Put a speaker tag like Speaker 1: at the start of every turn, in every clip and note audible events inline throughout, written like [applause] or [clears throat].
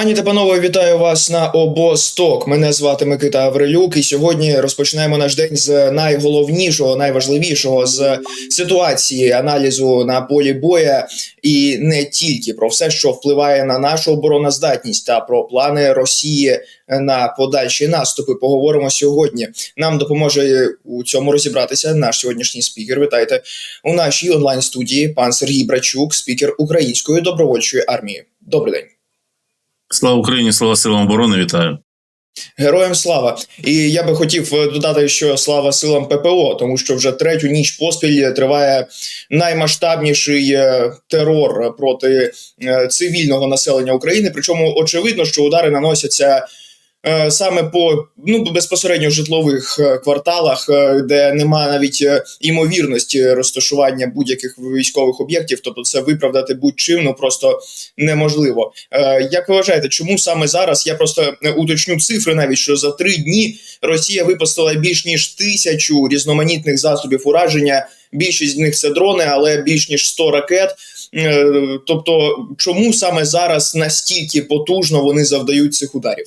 Speaker 1: Пані та панове, вітаю вас на обосток. Мене звати Микита Аврилюк, і сьогодні розпочинаємо наш день з найголовнішого, найважливішого з ситуації аналізу на полі боя, і не тільки про все, що впливає на нашу обороноздатність та про плани Росії на подальші наступи. Поговоримо сьогодні. Нам допоможе у цьому розібратися наш сьогоднішній спікер. Вітайте у нашій онлайн студії пан Сергій Брачук, спікер Української добровольчої армії. Добрий день.
Speaker 2: Слава Україні, слава силам оборони, вітаю.
Speaker 1: Героям слава! І я би хотів е, додати, що слава силам ППО, тому що вже третю ніч поспіль триває наймасштабніший е, терор проти е, цивільного населення України. Причому очевидно, що удари наносяться. Е, Саме по ну безпосередньо житлових е, кварталах, е, де немає навіть імовірності розташування будь-яких військових об'єктів, тобто це виправдати будь-чим ну просто неможливо. Як ви вважаєте, чому саме зараз? Я просто уточню цифри, навіть що за три дні Росія випустила більш ніж тисячу різноманітних засобів ураження. Більшість з них це дрони, але більш ніж 100 ракет. Тобто, чому саме зараз настільки потужно вони завдають цих ударів?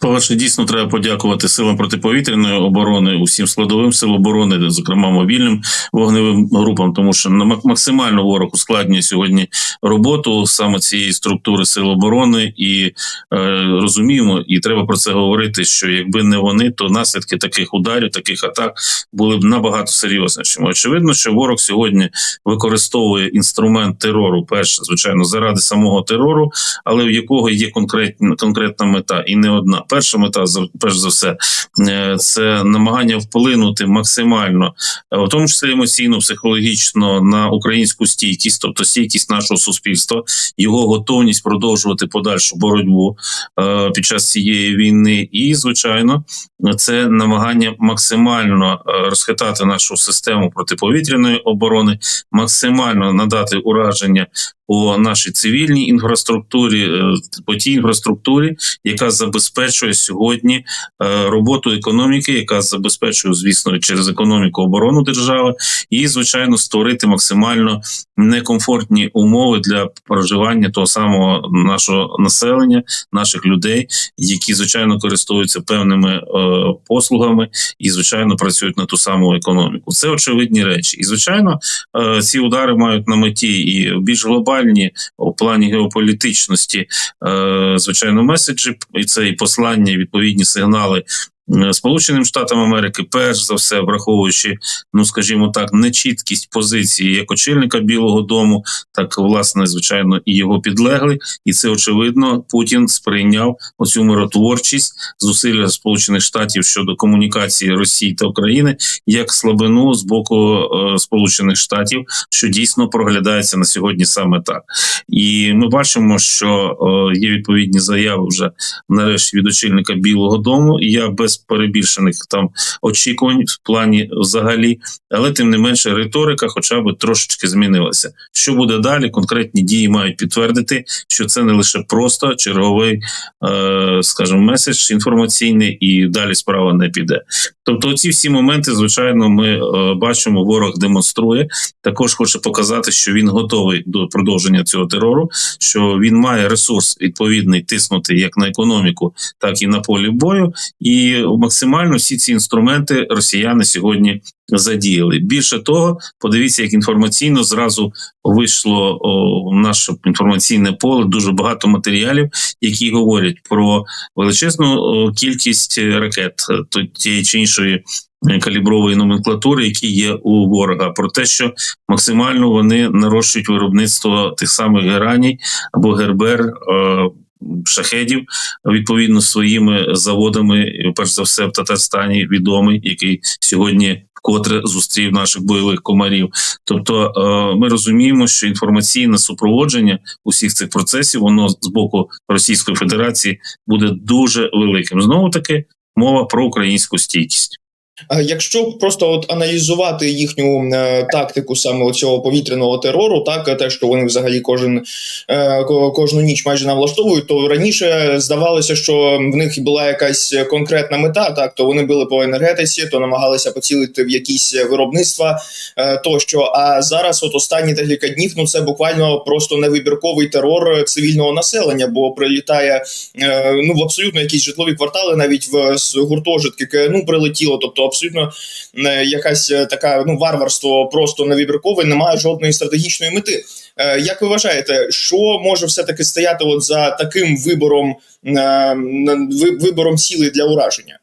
Speaker 2: По-перше, дійсно треба подякувати силам протиповітряної оборони, усім складовим сил оборони, зокрема мобільним вогневим групам, тому що на мак- максимально ворог ускладнює сьогодні роботу саме цієї структури сил оборони, і е, розуміємо, і треба про це говорити. Що якби не вони, то наслідки таких ударів, таких атак були б набагато серйознішими. Очевидно, що ворог сьогодні використовує інструмент терору, перше, звичайно, заради самого терору, але в якого є конкретна конкретна мета, і не одна. Перша мета перш за все, е, це намагання вплинути максимально, е, в тому числі емоційно, психологічно на українську стійкість, тобто стійкість нашого суспільства, його готовність продовжувати подальшу боротьбу е, під час цієї війни, і звичайно, це намагання максимально розхитати нашу систему протиповітряної оборони, максимально надати ураження по нашій цивільній інфраструктурі, е, по тій інфраструктурі, яка забезпечує сьогодні е, роботу економіки, яка забезпечує, звісно, через економіку оборону держави, і звичайно створити максимально некомфортні умови для проживання того самого нашого населення, наших людей, які звичайно користуються певними е, послугами і звичайно працюють на ту саму економіку. Це очевидні речі, і звичайно, ці удари мають на меті і більш глобальні у плані геополітичності, е, звичайно, меседжі і це і послання, і відповідні сигнали. Е, Сполученим Штатам Америки, перш за все, враховуючи, ну скажімо так, нечіткість позиції як очільника Білого Дому, так власне, звичайно, і його підлеглих, і це очевидно. Путін сприйняв оцю миротворчість зусилля Сполучених Штатів щодо комунікації Росії та України як слабину з боку е, Сполучених Штатів, що дійсно проглядається на сьогодні саме так. І ми бачимо, що е, є відповідні заяви вже нарешті від очільника Білого Дому. І я без перебільшених там очікувань в плані взагалі, але тим не менше риторика, хоча б трошечки змінилася. Що буде далі? Конкретні дії мають підтвердити, що це не лише просто черговий, е, скажімо, меседж інформаційний, і далі справа не піде. Тобто, ці всі моменти, звичайно, ми е, бачимо, ворог демонструє. Також хоче показати, що він готовий до продовження цього терору, що він має ресурс відповідний тиснути як на економіку, так і на полі бою. І максимально всі ці інструменти росіяни сьогодні задіяли. Більше того, подивіться, як інформаційно зразу вийшло в наше інформаційне поле дуже багато матеріалів, які говорять про величезну кількість ракет е, тієї чи іншої. Калібрової номенклатури, які є у ворога, про те, що максимально вони нарощують виробництво тих самих гераній або гербер е, шахедів відповідно своїми заводами, перш за все в Татарстані відомий, який сьогодні вкотре зустрів наших бойових комарів. Тобто, е, ми розуміємо, що інформаційне супроводження усіх цих процесів воно з боку Російської Федерації буде дуже великим. Знову таки мова про українську стійкість.
Speaker 1: Якщо просто от аналізувати їхню е, тактику саме цього повітряного терору, так те, що вони взагалі кожен е, кожну ніч майже нам влаштовують, то раніше здавалося, що в них була якась конкретна мета, так то вони били по енергетиці, то намагалися поцілити в якісь виробництва е, тощо. А зараз, от останні декілька днів, ну це буквально просто невибірковий терор цивільного населення, бо прилітає е, ну в абсолютно якісь житлові квартали, навіть в гуртожитки КНУ прилетіло. Тобто, абсолютно е, якась е, така ну варварство просто невибіркове, немає жодної стратегічної мети. Е, Як ви вважаєте, що може все таки стояти от за таким вибором на- вибором сіли для ураження?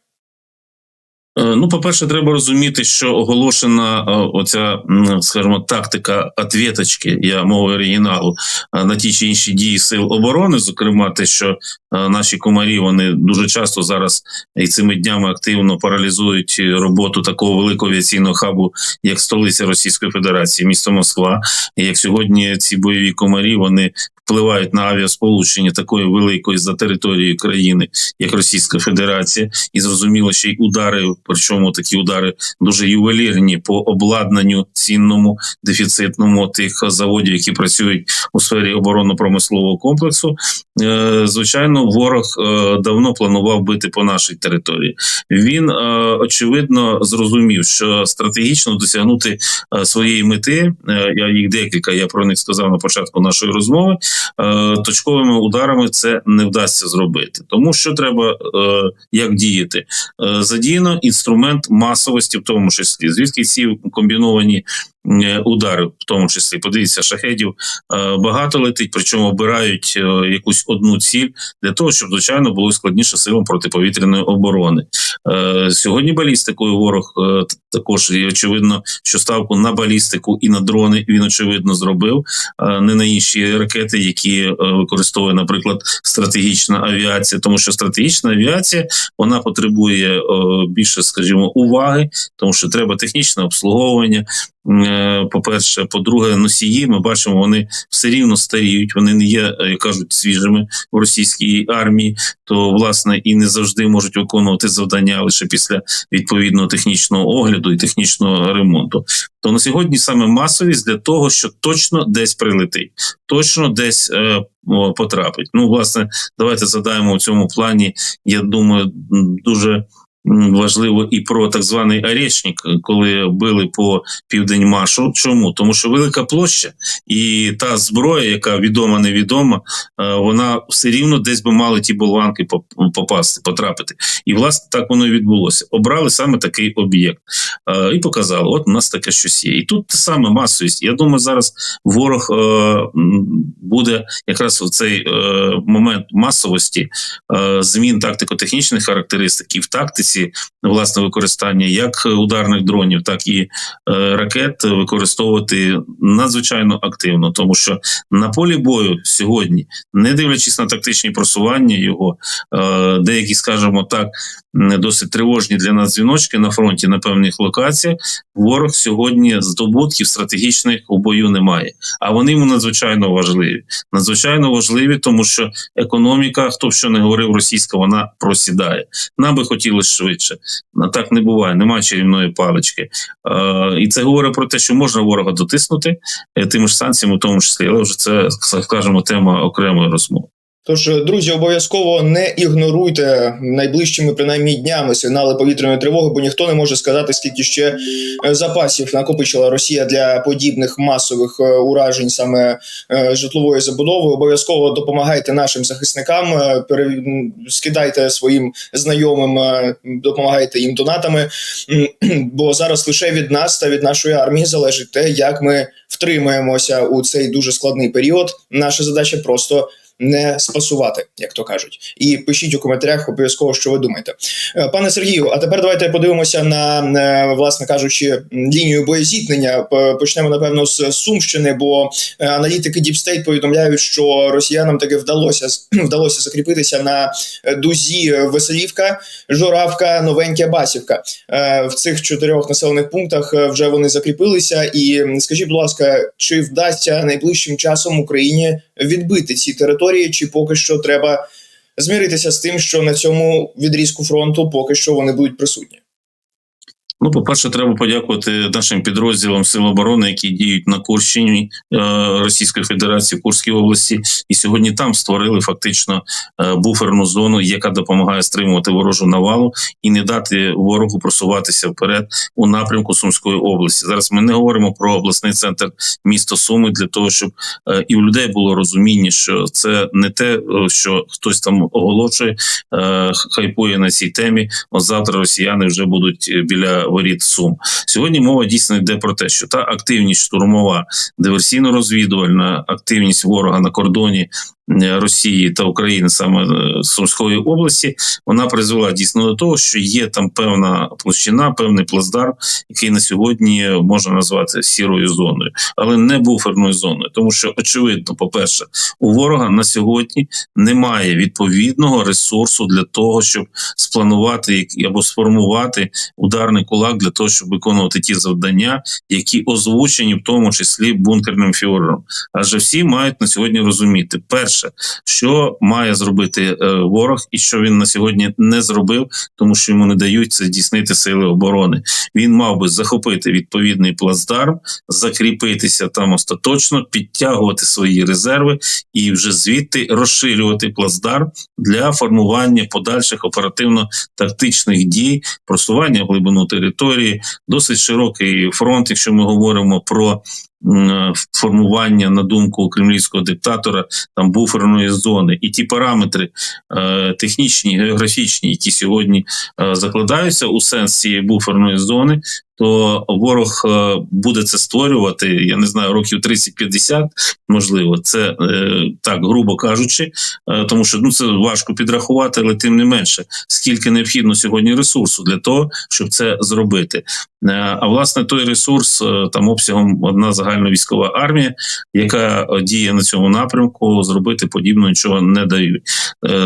Speaker 2: Е, Ну, по-перше, треба розуміти, що оголошена е, оця, скажімо, тактика ответочки, я мовою оригіналу, е, на ті чи інші дії сил оборони, зокрема, те, що наші комарі вони дуже часто зараз і цими днями активно паралізують роботу такого великого авіаційного хабу, як столиця Російської Федерації, місто Москва. І як сьогодні ці бойові комарі вони впливають на авіасполучення такої великої за територією країни, як Російська Федерація, і зрозуміло, ще й удари, причому такі удари дуже ювелірні по обладнанню цінному, дефіцитному тих заводів, які працюють у сфері оборонно-промислового комплексу. Е, Звичайно, ворог е, давно планував бити по нашій території. Він е, очевидно зрозумів, що стратегічно досягнути своєї мети, я їх декілька, я про них сказав на початку нашої розмови. Точковими ударами це не вдасться зробити, тому що треба як діяти. Задіяно інструмент масовості, в тому числі звідки ці комбіновані удари, в тому числі подивіться, шахедів е, багато летить, причому обирають е, якусь одну ціль для того, щоб звичайно було складніше силам протиповітряної оборони. Е, Сьогодні балістикою ворог е, також і очевидно, що ставку на балістику і на дрони він очевидно зробив, е, не на інші ракети, які е, використовує, наприклад, стратегічна авіація, тому що стратегічна авіація вона потребує е, більше, скажімо, уваги, тому що треба технічне обслуговування. Е, По-перше, по-друге, носії ми бачимо, вони все рівно старіють, вони не є, е, як кажуть, свіжими в російській армії, то власне і не завжди можуть виконувати завдання лише після відповідного технічного огляду і технічного ремонту. То на сьогодні саме масовість для того, що точно десь прилетить, точно десь е, потрапить. Ну, власне, давайте задаємо в цьому плані. Я думаю, дуже важливо і про так званий Орешник, коли били по південь-машу. Чому? Тому що велика площа і та зброя, яка відома, невідома, е, вона все рівно десь би мали ті болванки попасти, потрапити. І власне так воно і відбулося. Обрали саме такий об'єкт е, і показали, от у нас таке щось є. І тут те саме масовість. Я думаю, зараз ворог е, буде якраз в цей е, момент масовості е, змін тактико-технічних характеристик і в тактиці власне використання як ударних дронів, так і е, ракет використовувати надзвичайно активно, тому що на полі бою сьогодні, не дивлячись на тактичні просування його, е, деякі, скажімо так, досить тривожні для нас дзвіночки на фронті на певних локаціях. Ворог сьогодні здобутків стратегічних у бою немає, а вони йому надзвичайно важливі. Надзвичайно важливі, тому що економіка, хто б що не говорив, російська, вона просідає. Нам би хотілося швидше. Так не буває, немає чарівної палички. І це говорить про те, що можна ворога дотиснути е, тими ж санкціями, в тому числі, але вже це скажімо, тема окремої розмови.
Speaker 1: Тож, друзі, обов'язково не ігноруйте найближчими принаймні днями сигнали повітряної тривоги, бо ніхто не може сказати, скільки ще е, запасів накопичила Росія для подібних масових е, уражень саме е, житлової забудови. Обов'язково допомагайте нашим захисникам, скидайте своїм знайомим, допомагайте їм донатами. Бо зараз лише від нас та від нашої армії залежить те, як ми втримаємося у цей дуже складний період. Наша задача просто не спасувати, як то кажуть. І пишіть у коментарях обов'язково, що ви думаєте. Е, Пане Сергію, а тепер давайте подивимося на, е, власне кажучи, лінію боєзіткнення. Почнемо, напевно, з Сумщини, бо е, аналітики State повідомляють, що росіянам таки вдалося [clears throat] вдалося закріпитися на дузі Веселівка, Журавка, Новенька, Басівка. В цих чотирьох населених пунктах вже вони закріпилися. І скажіть, будь ласка, чи вдасться найближчим часом Україні відбити ці території, чи поки що треба змиритися з тим, що на цьому відрізку фронту поки що вони будуть присутні?
Speaker 2: Ну, по-перше, треба подякувати нашим підрозділам Сил оборони, які діють на Курщині е, Російської Федерації Курській області, і сьогодні там створили фактично е, буферну зону, яка допомагає стримувати ворожу навалу і не дати ворогу просуватися вперед у напрямку Сумської області. Зараз ми не говоримо про обласний центр міста Суми для того, щоб е, і у людей було розуміння, що це не те, що хтось там оголошує, хайпує на цій темі. От завтра росіяни вже будуть біля воріт Сум. Сьогодні мова дійсно йде про те, що та активність штурмова, диверсійно-розвідувальна активність ворога на кордоні. Росії та України саме е, Сумської області вона призвела дійсно до того, що є там певна площина, певний плацдарм, який на сьогодні можна назвати сірою зоною, але не буферною зоною, тому що очевидно, по перше, у ворога на сьогодні немає відповідного ресурсу для того, щоб спланувати або сформувати ударний кулак для того, щоб виконувати ті завдання, які озвучені в тому числі бункерним фюрером. Адже всі мають на сьогодні розуміти перше, що має зробити е, ворог, і що він на сьогодні не зробив, тому що йому не дають це здійснити сили оборони. Він мав би захопити відповідний плацдарм, закріпитися там остаточно, підтягувати свої резерви і вже звідти розширювати плацдарм для формування подальших оперативно-тактичних дій, просування в глибину території, досить широкий фронт, якщо ми говоримо про. М, Формування на думку кремлівського диктатора там буферної зони. І ті параметри е, технічні, географічні, які сьогодні е, закладаються у сенс цієї буферної зони, то ворог е, буде це створювати. Я не знаю, років 30-50, можливо, це е, так грубо кажучи, е, тому що ну це важко підрахувати, але тим не менше, скільки необхідно сьогодні ресурсу для того, щоб це зробити. А власне той ресурс там обсягом одна загальна військова армія, яка діє на цьому напрямку, зробити подібно нічого не дають.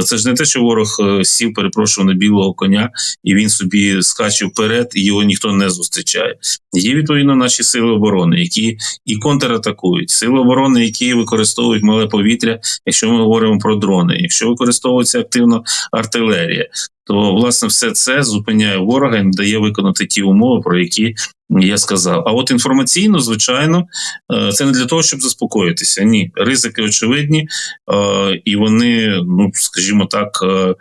Speaker 2: Це ж не те, що ворог сів, перепрошую, на білого коня, і він собі скаче вперед, і його ніхто не зустрічає. Є відповідно наші сили оборони, які і контратакують, сили оборони, які використовують мале повітря, якщо ми говоримо про дрони, якщо використовується активно артилерія. То власне все це зупиняє ворога і дає виконати ті умови, про які я сказав. А от інформаційно, звичайно, е, це не для того, щоб заспокоїтися. Ні, ризики очевидні, е, і вони, ну скажімо так, е,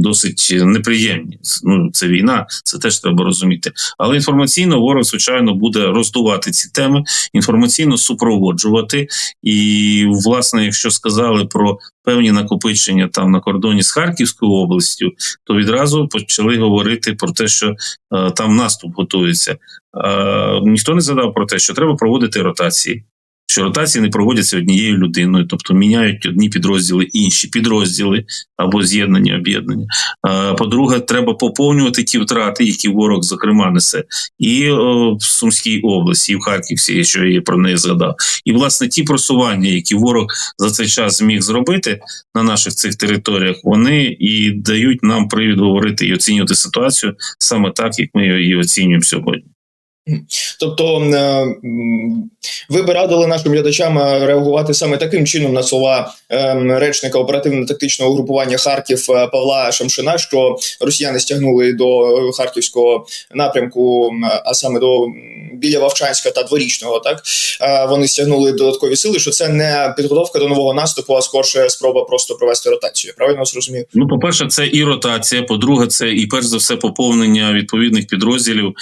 Speaker 2: досить неприємні. Ну це війна, це теж треба розуміти. Але інформаційно ворог, звичайно, буде роздувати ці теми, інформаційно супроводжувати. І, власне, якщо сказали про певні накопичення там на кордоні з Харківською областю, то відразу почали говорити про те, що е, там наступ готується. Е, ніхто не задав про те, що треба проводити ротації. Що ротації не проводяться однією людиною, тобто міняють одні підрозділи інші підрозділи або з'єднання, об'єднання. По-друге, треба поповнювати ті втрати, які ворог, зокрема, несе, і е, в Сумській області, і в Харківській, що я про неї згадав. І власне ті просування, які ворог за цей час зміг зробити на наших цих територіях, вони і дають нам привід говорити і оцінювати ситуацію саме так, як ми її оцінюємо сьогодні.
Speaker 1: Тобто, е, ви би радили нашим глядачам е, реагувати саме таким чином на слова е, речника оперативно-тактичного групування Харків Павла Шамшина, що росіяни стягнули до харківського напрямку, а саме до біля Вовчанська та дворічного, так вони стягнули додаткові сили. Що це не підготовка до нового наступу, а скорше спроба просто провести ротацію. Правильно зрозумів?
Speaker 2: Ну, по-перше, це і ротація. По-друге, це і перш за все поповнення відповідних підрозділів,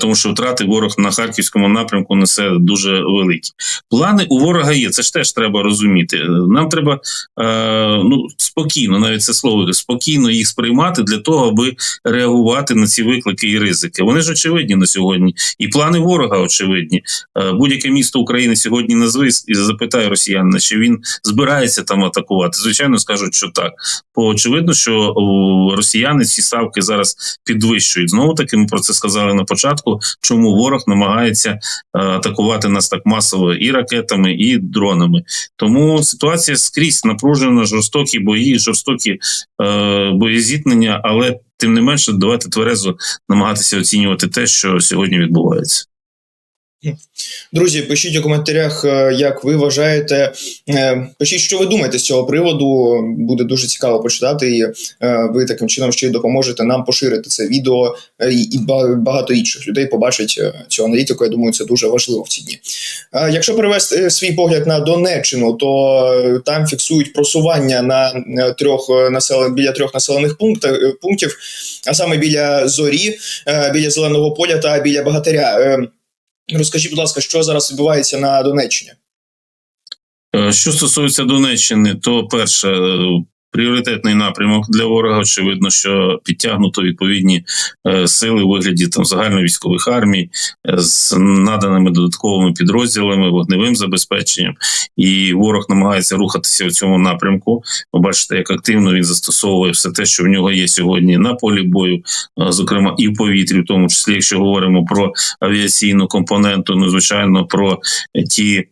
Speaker 2: тому що втрати ворог на харківському напрямку несе дуже великі. Плани у ворога є. Це ж теж треба розуміти. Нам треба е, ну спокійно, навіть це слово спокійно їх сприймати для того, аби реагувати на ці виклики і ризики. Вони ж очевидні на сьогодні, і плани ворога очевидні. Е, будь-яке місто України сьогодні назви і запитає росіянина, чи він збирається там атакувати. Звичайно, скажуть, що так. Бо очевидно, що росіяни ці ставки зараз підвищують. Знову таки, ми про це сказали на початку. Чому ворог намагається е, атакувати нас так масово і ракетами, і дронами? Тому ситуація скрізь напружена, жорстокі бої, жорстокі е, боєзіткнення, але тим не менше, давайте тверезо намагатися оцінювати те, що сьогодні відбувається.
Speaker 1: Друзі, пишіть у коментарях, е, як ви вважаєте. Е, Пишіть, що ви думаєте з цього приводу. Буде дуже цікаво почитати, і е, ви таким чином ще й допоможете нам поширити це відео, і багато інших людей побачать цю аналітику. Я думаю, це дуже важливо в ці дні. Якщо перевести свій погляд на Донеччину, то там фіксують просування на трьох населен... біля трьох населених пунктів, а саме біля зорі, біля зеленого поля та біля багатиря. Е, Розкажіть, будь ласка, що зараз відбувається на Донеччині?
Speaker 2: Е, Що стосується Донеччини, то перше. Пріоритетний напрямок для ворога. Очевидно, що підтягнуто відповідні е, сили у вигляді там загальновійськових армій е, з наданими додатковими підрозділами, вогневим забезпеченням, і ворог намагається рухатися в цьому напрямку. Ви бачите, як активно він застосовує все те, що в нього є сьогодні на полі бою, е, зокрема і в повітрі, в тому числі, якщо говоримо про авіаційну компоненту, ну звичайно, про ті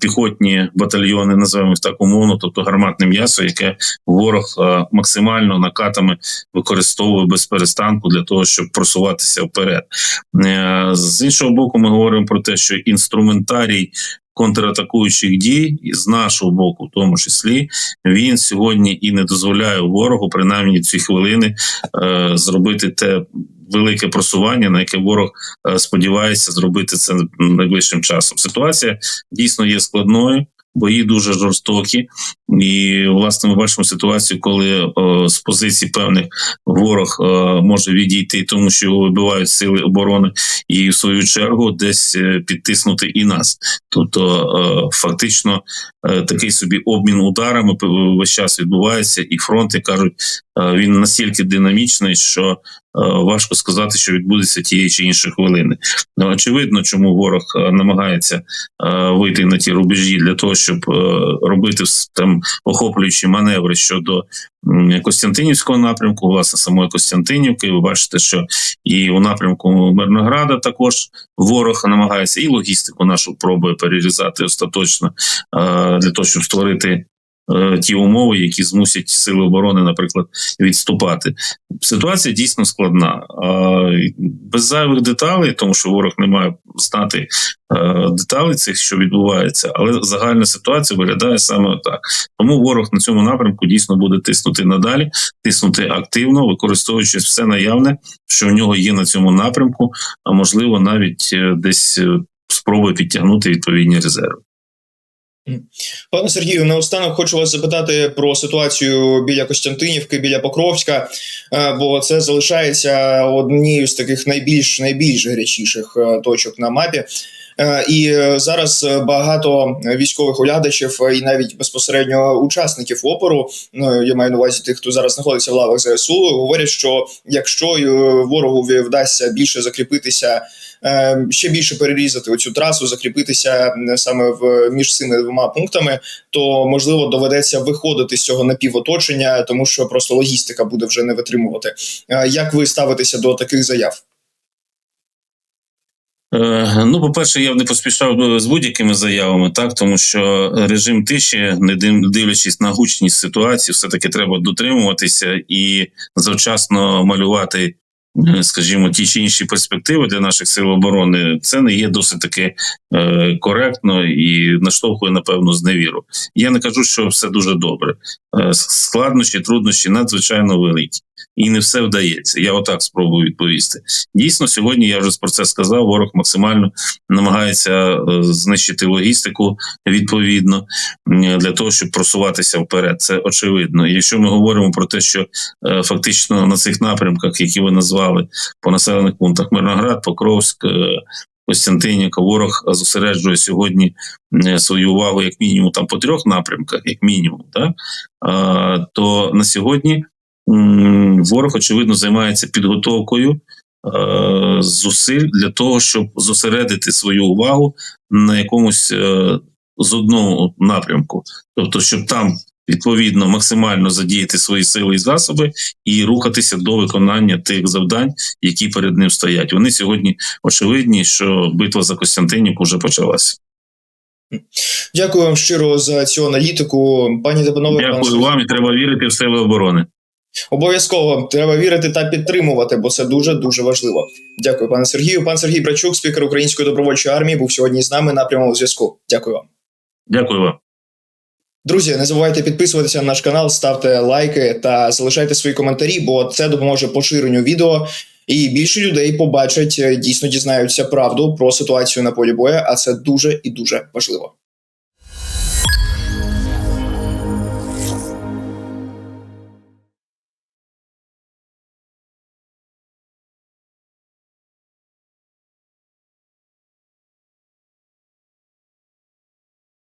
Speaker 2: піхотні батальйони, називаємо їх так умовно, тобто гарматне м'ясо, яке ворог е, максимально накатами використовує без перестанку для того, щоб просуватися вперед. Е, З іншого боку, ми говоримо про те, що інструментарій. Контратакуючих дій з нашого боку, в тому числі, він сьогодні і не дозволяє ворогу, принаймні ці хвилини, е, зробити те велике просування, на яке ворог е, сподівається зробити це найближчим часом. Ситуація дійсно є складною. Бої дуже жорстокі, і власне ми бачимо ситуацію, коли о, з позицій певних ворог е, може відійти, тому що його вибивають сили оборони, і в свою чергу десь е, підтиснути і нас. Тобто, е, фактично, е, такий собі обмін ударами весь час відбувається, і фронт, як кажуть, е, він настільки динамічний, що е, важко сказати, що відбудеться тієї чи іншої хвилини. Ну, очевидно, чому ворог е, намагається е, вийти на ті рубежі для того, щоб е, робити там охоплюючі маневри щодо Костянтинівського напрямку, власне, самої Костянтинівки. Ви бачите, що і у напрямку Мирнограда також ворог намагається і логістику нашу пробує перерізати остаточно е, для того, щоб створити. Е, Ті умови, які змусять сили оборони, наприклад, відступати. Ситуація дійсно складна. Без зайвих деталей, тому що ворог не має знати е, деталей цих, що відбувається, але загальна ситуація виглядає саме так. Тому ворог на цьому напрямку дійсно буде тиснути надалі, тиснути активно, використовуючи все наявне, що в нього є на цьому напрямку, а можливо, навіть е, десь спробує підтягнути відповідні резерви.
Speaker 1: Пане Сергію, наостанок хочу вас запитати про ситуацію біля Костянтинівки, біля Покровська, е, бо це залишається однією з таких найбільш найбільш гарячіших е, точок на мапі. Е, І е, зараз е, багато військових оглядачів і навіть безпосередньо учасників опору, ну я маю на увазі тих, хто зараз знаходиться в лавах ЗСУ, говорять, що якщо ворогу вдасться більше закріпитися, ще більше перерізати оцю трасу, закріпитися саме в між цими двома пунктами, то можливо доведеться виходити з цього напівоточення, тому що просто логістика буде вже не витримувати. Як ви ставитеся до таких заяв?
Speaker 2: Е, Ну, по-перше, я б не поспішав з будь-якими заявами, так тому що режим тиші, не див- дивлячись на гучність ситуації, все таки треба дотримуватися і завчасно малювати, е, скажімо, ті чи інші перспективи для наших сил оборони. Це не є досить таки е, коректно і наштовхує напевно зневіру. Я не кажу, що все дуже добре. Е, складнощі, труднощі надзвичайно великі. І не все вдається. Я отак спробую відповісти. Дійсно, сьогодні я вже про це сказав. Ворог максимально намагається е, знищити логістику відповідно для того, щоб просуватися вперед. Це очевидно. І Якщо ми говоримо про те, що е, фактично на цих напрямках, які ви назвали по населених пунктах Мирноград, Покровськ. е, Костянтинівка, ворог зосереджує сьогодні свою увагу як мінімум там по трьох напрямках, як мінімум, так? А, то на сьогодні ворог очевидно займається підготовкою е, зусиль для того, щоб зосередити свою увагу на якомусь е, з одного напрямку, тобто, щоб там відповідно максимально задіяти свої сили і засоби і рухатися до виконання тих завдань, які перед ним стоять. Вони сьогодні очевидні, що битва за Костянтинівку вже почалася.
Speaker 1: Дякую вам щиро за цю аналітику, пані пане
Speaker 2: Дякую
Speaker 1: Сергію.
Speaker 2: вам і треба вірити в сили оборони.
Speaker 1: Обов'язково треба вірити та підтримувати, бо це дуже дуже важливо. Дякую, пане Сергію. Пан Сергій Брачук, спікер Української добровольчої армії, був сьогодні з нами на прямому зв'язку. Дякую вам.
Speaker 2: Дякую вам.
Speaker 1: Друзі, не забувайте підписуватися на наш канал, ставте лайки та залишайте свої коментарі, бо це допоможе поширенню відео. І більше людей побачать, е, дійсно дізнаються правду про ситуацію на полі бою, а це дуже і дуже важливо.